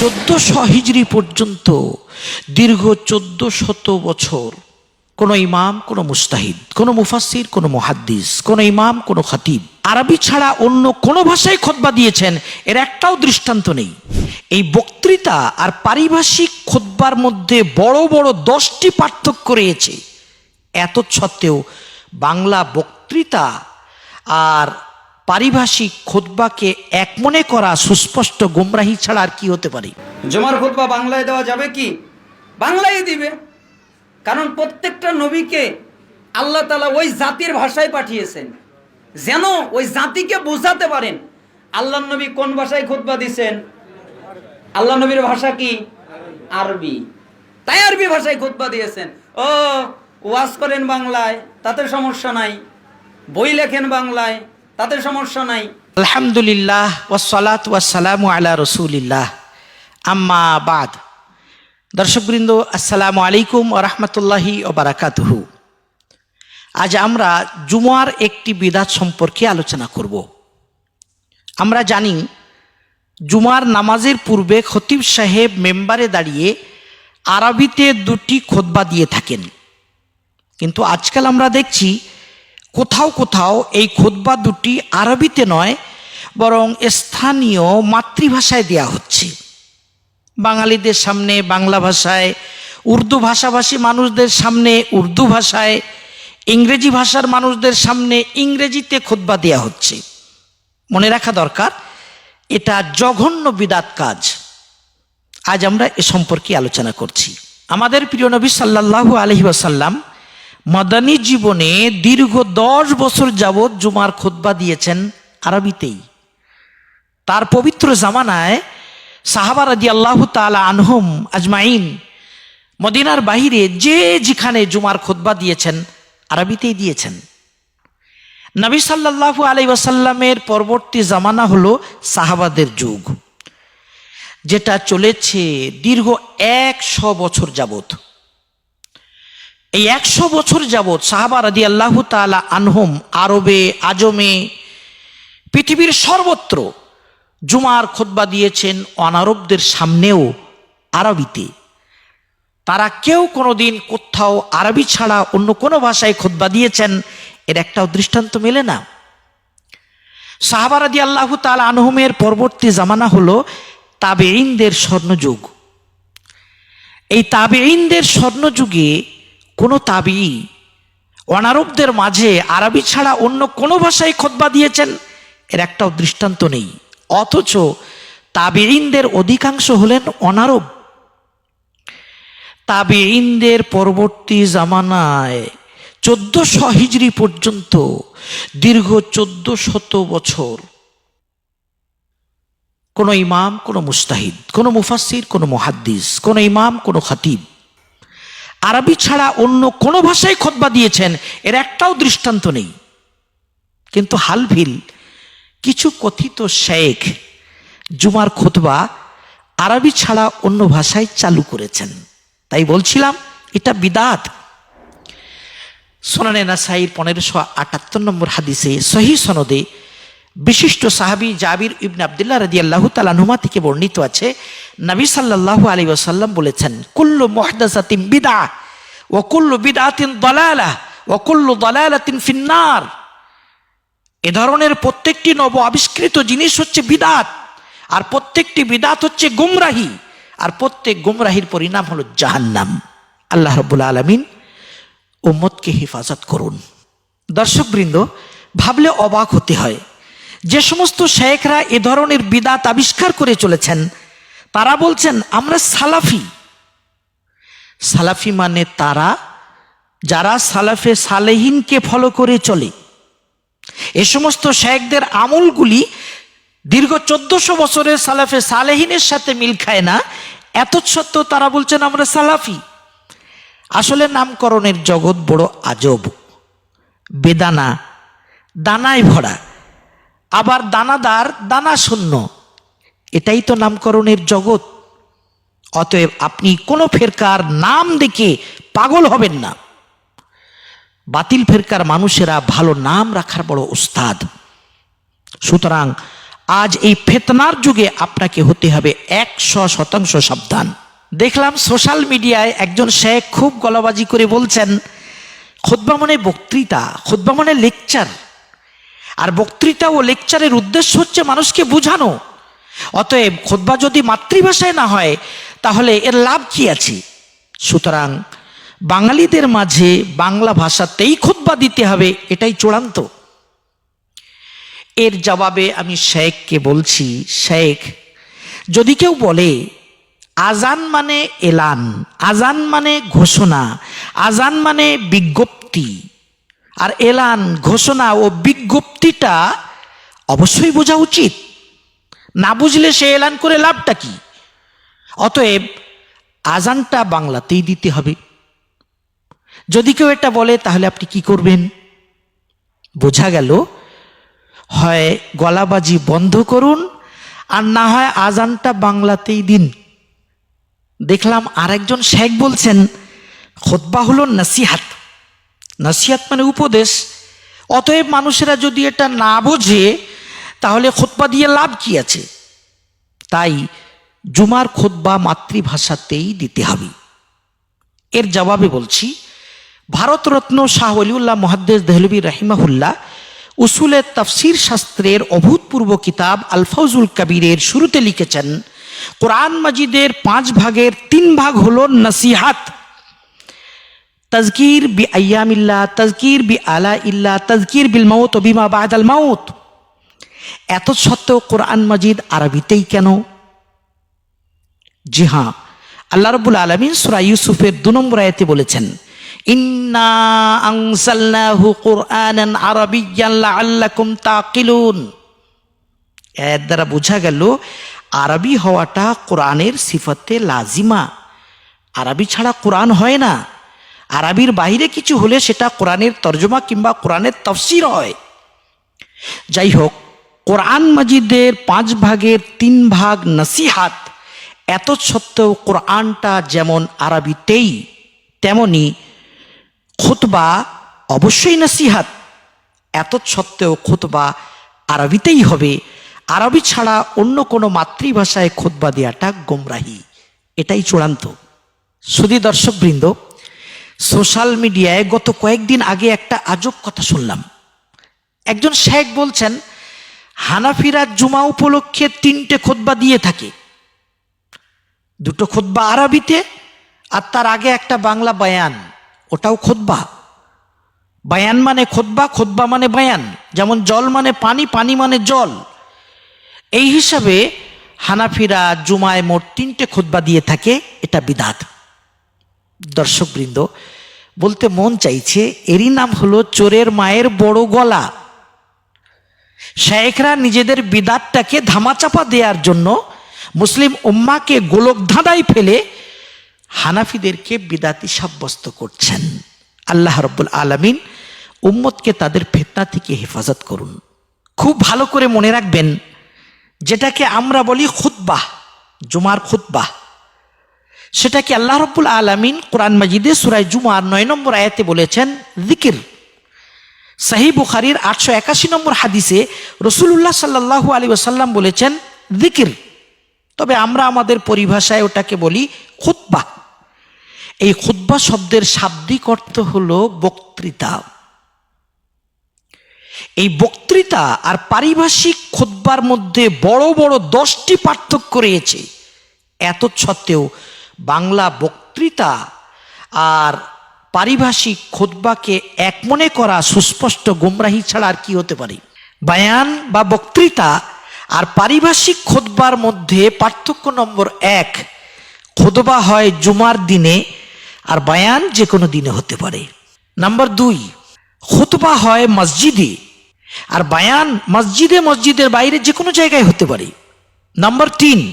চোদ্দশো হিজড়ি পর্যন্ত দীর্ঘ চোদ্দ শত বছর কোনো ইমাম, কোনো মুস্তাহিদ, কোনো মুফাসির কোনো মুহাদ্দিস, কোনো ইমাম, কোনো খতিব আরবি ছাড়া অন্য কোনো ভাষায় খোদবা দিয়েছেন, এর একটাও দৃষ্টান্ত নেই। এই বক্তৃতা আর পারিভাষিক খোদবার মধ্যে বড় বড় দশটি পার্থক্য রয়েছে। এত সত্ত্বেও বাংলা বক্তৃতা আর পারিভাষিক খোদবাকে এক মনে করা সুস্পষ্ট গোমরাহি ছাড়া আর কি হতে পারে? জমার খুতবা বাংলায় দেওয়া যাবে কি? বাংলায় দিবে। কারণ প্রত্যেকটা নবীকে আল্লাহ তালা ওই জাতির ভাষায় পাঠিয়েছেন। যেন ওই জাতিকে বোঝাতে পারেন আল্লাহ নবী কোন ভাষায় খুতবা দিছেন? আল্লাহ নবীর ভাষা কি? আরবি। তাই আরবি ভাষায় খুতবা দিয়েছেন। ও, ওয়াজ করেন বাংলায়, তাতে সমস্যা নাই। বই লেখেন বাংলায় তাতে সমস্যা নাই। আলহামদুলিল্লাহ ওয়াসালাত ওয়াসালামু আলা রসুলিল্লাহ। আম্মা বাদ। দর্শকবৃন্দ, আসসালামু আলাইকুম রহমতুল্লাহি ও বারাকাতুহু। আজ আমরা জুমার একটি বিদাত সম্পর্কে আলোচনা করব। আমরা জানি, জুমার নামাজের পূর্বে খতিব সাহেব মেম্বারে দাঁড়িয়ে আরবিতে দুটি খোদবা দিয়ে থাকেন। কিন্তু আজকাল আমরা দেখছি কোথাও কোথাও এই খোদবা দুটি আরবিতে নয়, বরং স্থানীয় মাতৃভাষায় দেয়া হচ্ছে। বাঙালিদের সামনে, বাংলা ভাষায়, উর্দু ভাষাভাষী মানুষদের সামনে, উর্দু ভাষায়, ইংরেজি ভাষার মানুষদের সামনে ইংরেজিতে খোদবা দেয়া হচ্ছে। মনে রাখা দরকার, এটা জঘন্য বিদাত কাজ। আজ আমরা এ সম্পর্কে আলোচনা করছি। আমাদের প্রিয় নবী সাল্লাল্লাহু আলহি ওয়াসাল্লাম মাদানী জীবনে দীর্ঘ দশ বছর যাবৎ জুমার খোদবা দিয়েছেন আরবিতেই। তার পবিত্র জামানায় সাহাবা রাজি আল্লাহ তালা আনহুম আজমাইন মদিনার বাহিরে যে যেখানে জুমার খোদবা দিয়েছেন আরবিতেই দিয়েছেন। নবী সাল্লাল্লাহু আলাই ওয়াসাল্লামের পরবর্তী জামানা হলো সাহাবাদের যুগ, যেটা চলেছে দীর্ঘ একশো বছর যাবত এই একশো বছর যাবৎ সাহাবা রাদি আল্লাহ তালা আনহুম আরবে, আজমে, পৃথিবীর সর্বত্র জুমার খোদবা দিয়েছেন অনারবদের সামনেও আরবিতে। তারা কেউ কোনোদিন কোথাও আরবি ছাড়া অন্য কোনো ভাষায় খোদবা দিয়েছেন, এর একটাও দৃষ্টান্ত মেলে না। সাহাবারাদি আল্লাহ তাল আনহুমের পরবর্তী জামানা হলো তাবেইনদের স্বর্ণযুগ। এই তাবেইনদের স্বর্ণযুগে কোনো তাবি, অনারবদের মাঝে আরবি ছাড়া অন্য কোনো ভাষায় খোদবা দিয়েছেন, এর একটাও দৃষ্টান্ত নেই। অথচ তাবেইনদের অধিকাংশ হলেন অনারব। তাবেইনদের পরবর্তী জামানায় চোদ্দশো হিজড়ি পর্যন্ত দীর্ঘ চোদ্দ শত বছর কোনো ইমাম, কোনো মুস্তাহিদ, কোনো মুফাসির কোনো মুহাদ্দিস, কোনো ইমাম, কোনো খতিব আরবি ছাড়া অন্য কোনো ভাষায় খোদবা দিয়েছেন, এর একটাও দৃষ্টান্ত নেই। কিন্তু হালভিল, কিছু কথিত শেখ জুমার খোদবা আরবি ছাড়া অন্য ভাষায় চালু করেছেন। তাই বলছিলাম, এটা বিদাত। সোনানে নাসাইর পনেরোশো আটাত্তর নম্বর হাদিসে সহি সনদে বিশিষ্ট সাহাবি জাবির ইবনে আবদুল্লাহ রাজি আল্লাহ তালানুমা থেকে বর্ণিত আছে, নবী সাল্লাল্লাহু আলী ওসাল্লাম বলেছেন, কুল্লু মোহদাসাতিম বিদা ও কুল্লু বিদাতিন দলালা ও কুল্লু দলালাতিন ফিন্নার। এ ধরনের প্রত্যেকটি নব আবিষ্কৃত জিনিস হচ্ছে বিদাত আর প্রত্যেকটি বিদাত হচ্ছে গুমরাহি, আর প্রত্যেক গুমরাহির পরিণাম হলো জাহান্নাম। আল্লাহ রবুল্লা আলমিন উম্মতকে হেফাজত করুন। দর্শকবৃন্দ, ভাবলে অবাক হতে হয় যে সমস্ত শেখরা এ ধরনের বিদাত আবিষ্কার করে চলেছেন, তারা বলছেন, আমরা সালাফি। সালাফি মানে তারা যারা সালাফে সালেহিনকে ফলো করে চলে। এ সমস্ত শেখদের আমলগুলি দীর্ঘ চোদ্দশো বছরের সালাফে সালেহিনের সাথে মিল খায় না। এত সত্ত্বেও তারা বলছেন, আমরা সালাফি। আসলে নামকরণের জগৎ বড় আজব, বেদানা, দানায় ভরা। আবার দানাদার দানা শূন্য এটাই তো নামকরণের জগৎ। অতএব আপনি কোনো ফেরকার নাম দেখে পাগল হবেন না। বাতিল ফেরকার মানুষেরা ভালো নাম রাখার বড় উস্তাদ। সুতরাং আজ এই ফেতনার যুগে আপনাকে হতে হবে একশো শতাংশ সাবধান। দেখলাম সোশ্যাল মিডিয়ায় একজন শেখ খুব গলাবাজি করে বলছেন, খোদ্বা বক্তৃতা, খোদ্বা লেকচার। আর বক্তৃতা ও লেকচারের উদ্দেশ্য হচ্ছে মানুষকে বোঝানো। অতএব খোদবা যদি মাতৃভাষায় না হয়, তাহলে এর লাভ কি আছে? সুতরাং বাঙালিদের মাঝে বাংলা ভাষাতেই খোদবা দিতে হবে, এটাই চূড়ান্ত। এর জবাবে আমি শেখকে বলছি, শেখ, যদি কেউ বলে, আজান মানে এলান, আজান মানে ঘোষণা, আজান মানে বিজ্ঞপ্তি আর এলান ঘোষণা ও বিজ্ঞপ্তিটা অবশ্যই বোঝা উচিত। না বুঝলে সে এলান করে লাভটা কি? অতএব আজানটা বাংলাতেই দিতে হবে। যদি কেউ এটা বলে, তাহলে আপনি কি করবেন? বোঝা গেল, হয় গলাবাজি বন্ধ করুন, আর না হয় আজানটা বাংলাতেই দিন। দেখলাম আরেকজন শেখ বলছেন খোদ্বা হলো নাসিহাত। নাসিহাত মানে উপদেশ। অতএব মানুষেরা যদি এটা না বোঝে, তাহলে খোতবা দিয়ে লাভ কি আছে? তাই জুমার খোতবা মাতৃভাষাতেই দিতে হবে। এর জবাবে বলছি, ভারতরত্ন শাহ অলিউল্লাহ মহাদ্দেস দেহলবী রাহিমাহুল্লাহ উসুলের তফসির শাস্ত্রের অভূতপূর্ব কিতাব আলফাউজুল কবিরের শুরুতে লিখেছেন, কোরআন মাজিদের পাঁচ ভাগের তিন ভাগ হলো নসিহাত। তজকির বি আয়ামিল্লা তজকির বি আলা ইল্লা তজকির বিল মাউত বিমা বাদ আল মাউত। এত সত্ত্বেও কোরআন মাজিদ আরবিতেই কেন? জি হ্যাঁ আল্লাহ রবুল আলমিন সুরা ইউসুফের দু নম্বর আয়াতে বলেছেন, ইন্না আনসালনাহু কুরআনান আরাবিয়্যান লাআল্লাকুম তাকিলুন। এর দ্বারা বোঝা গেল, আরবি হওয়াটা কোরআনের সিফতে লাজিমা। আরবি ছাড়া কোরআন হয় না। আরবির বাইরে কিছু হলে সেটা কোরআনের তর্জমা কিংবা কোরআনের তফসির হয়। যাই হোক কোরআন মাজিদের পাঁচ ভাগের তিন ভাগ নসিহাত, এত সত্ত্বেও কোরআনটা যেমন আরবিতেই, তেমনি খুতবা অবশ্যই নসিহাত। এত সত্ত্বেও খুতবা আরবিতেই হবে। আরবি ছাড়া অন্য কোনো মাতৃভাষায় খুতবা দেওয়াটা গোমরাহি। এটাই চূড়ান্ত। শুধু দর্শকবৃন্দ সোশ্যাল মিডিয়ায় গত কয়েকদিন আগে একটা আজব কথা শুনলাম। একজন শেখ বলছেন, হানাফিরা জুমা উপলক্ষে তিনটে খোদবা দিয়ে থাকে। দুটো খোদবা আরবিতে আর তার আগে একটা বাংলা বায়ান, ওটাও খোদবা বায়ান মানে খোদবা খোদবা মানে বায়ান, যেমন জল মানে পানি পানি মানে জল। এই হিসাবে হানাফিরা জুমায় মোট তিনটে খোদবা দিয়ে থাকে, এটা বিদাত। দর্শকবৃন্দ, বলতে মন চাইছে, এরই নাম হলো চোরের মায়ের বড় গলা। শেখরা নিজেদের বিদাতটাকে ধামাচাপা দেওয়ার জন্য মুসলিম উম্মাকে গোলক ধাঁধায় ফেলে হানাফিদেরকে বিদাতি সাব্যস্ত করছেন। আল্লাহ রব্বুল আলমিন উম্মতকে তাদের ফেতনা থেকে হেফাজত করুন। খুব ভালো করে মনে রাখবেন, যেটাকে আমরা বলি খুতবাহ জুমার খুতবাহ সেটাকে আল্লাহ রব্বুল আলমিন কোরআন মাজিদে সুরাই জুমার নয় নম্বর আয়াতে বলেছেন? জিকির। সাহি বুখারির আটশো একাশি নম্বর হাদিসে রসুল্লাহ সাল্লাহ আলী ওসাল্লাম বলেছেন, জিকির। তবে আমরা আমাদের পরিভাষায় ওটাকে বলি খুতবা। এই খুতবা শব্দের শাব্দিক অর্থ হল বক্তৃতা। এই বক্তৃতা আর পারিভাষিক খুতবার মধ্যে বড় বড় দশটি পার্থক্য রয়েছে। এত সত্ত্বেও বাংলা বক্তৃতা আর পারিভাষিক খোদবাকে এক মনে করা সুস্পষ্ট গোমরাহি ছাড়া আর কি হতে পারে? বায়ান বা বক্তৃতা আর পারিভাষিক খোদবার মধ্যে পার্থক্য নম্বর এক, খোদবা হয় জুমার দিনে আর বায়ান যে কোনো দিনে হতে পারে। নাম্বার দুই, খুতবা হয় মসজিদে আর বায়ান মসজিদে মসজিদের বাইরে যে কোনো জায়গায় হতে পারে। নাম্বার তিন,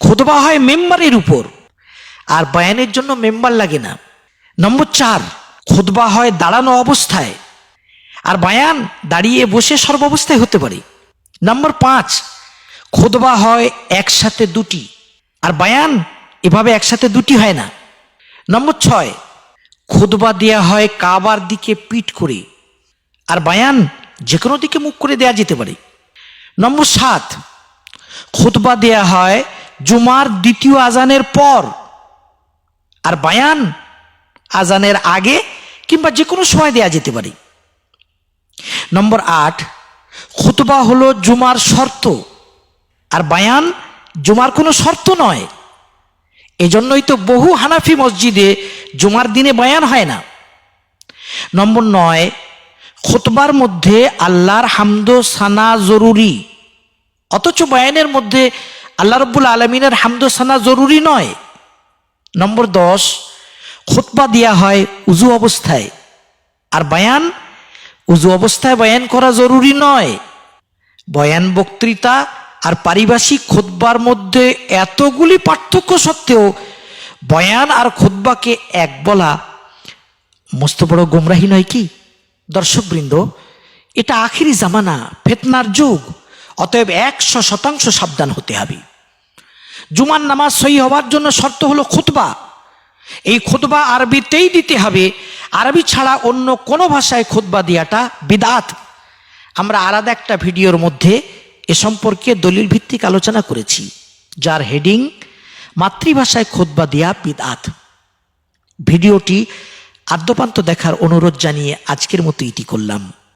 খোদবা হয় মেম্বারের উপর আর বয়ানের জন্য মেম্বার লাগে না। নম্বর চার, খুতবা হয় দাঁড়ানো অবস্থায়। আর বায়ান দাঁড়িয়ে বসে সর্বাবস্থায় হতে পারে। নম্বর পাঁচ, খুতবা হয় একসাথে দুটি। আর বায়ান এভাবে একসাথে দুটি হয় না। নম্বর ছয়, খুতবা দেয়া হয় কাবার দিকে পিঠ করে। আর বায়ান যে কোনো দিকে মুখ করে দেয়া যেতে পারে। নম্বর সাত, খুতবা দেয়া হয় জুমার দ্বিতীয় আজানের পর। আর বায়ান আজানের আগে কিংবা যে কোনো সময় দেয়া যেতে পারে। নম্বর আট, খুতবা হলো জুমার শর্ত। আর বায়ান জুমার কোনো শর্ত নয়। এজন্যই তো বহু হানাফি মসজিদে জুমার দিনে বায়ান হয় না। নম্বর নয়, খুতবার মধ্যে আল্লাহর হামদ সানা জরুরি। অথচ বয়ানের মধ্যে আল্লাহ রব্বুল আলমিনের হামদ সানা জরুরি নয়। নম্বর দশ, খুতবা দেওয়া হয় উজু অবস্থায়। আর বয়ান, উজু অবস্থায় বয়ান করা জরুরি নয়। বয়ান বক্তৃতা আর পারিভাষিক খুতবার মধ্যে এতগুলি পার্থক্য সত্ত্বেও বয়ান আর খুতবাকে এক বলা মস্ত বড় গোমরাহি নয় কি? দর্শকবৃন্দ, এটা আখিরি জামানা, ফেতনার যুগ। অতএব একশো শতাংশ সাবধান হতে হবে। জুমার নামাজ সই হওয়ার জন্য শর্ত হলো খুতবা। এই খুতবা আরবিতেই দিতে হবে। আরবি ছাড়া অন্য কোনো ভাষায় খুতবা দেওয়াটা বিদাত। আমরা আলাদা একটা ভিডিওর মধ্যে এ সম্পর্কে দলিল ভিত্তিক আলোচনা করেছি, যার হেডিং মাতৃভাষায় খুতবা দেয়া বিদাত। ভিডিওটি আদ্যপান্ত দেখার অনুরোধ জানিয়ে আজকের মতো ইতি করলাম।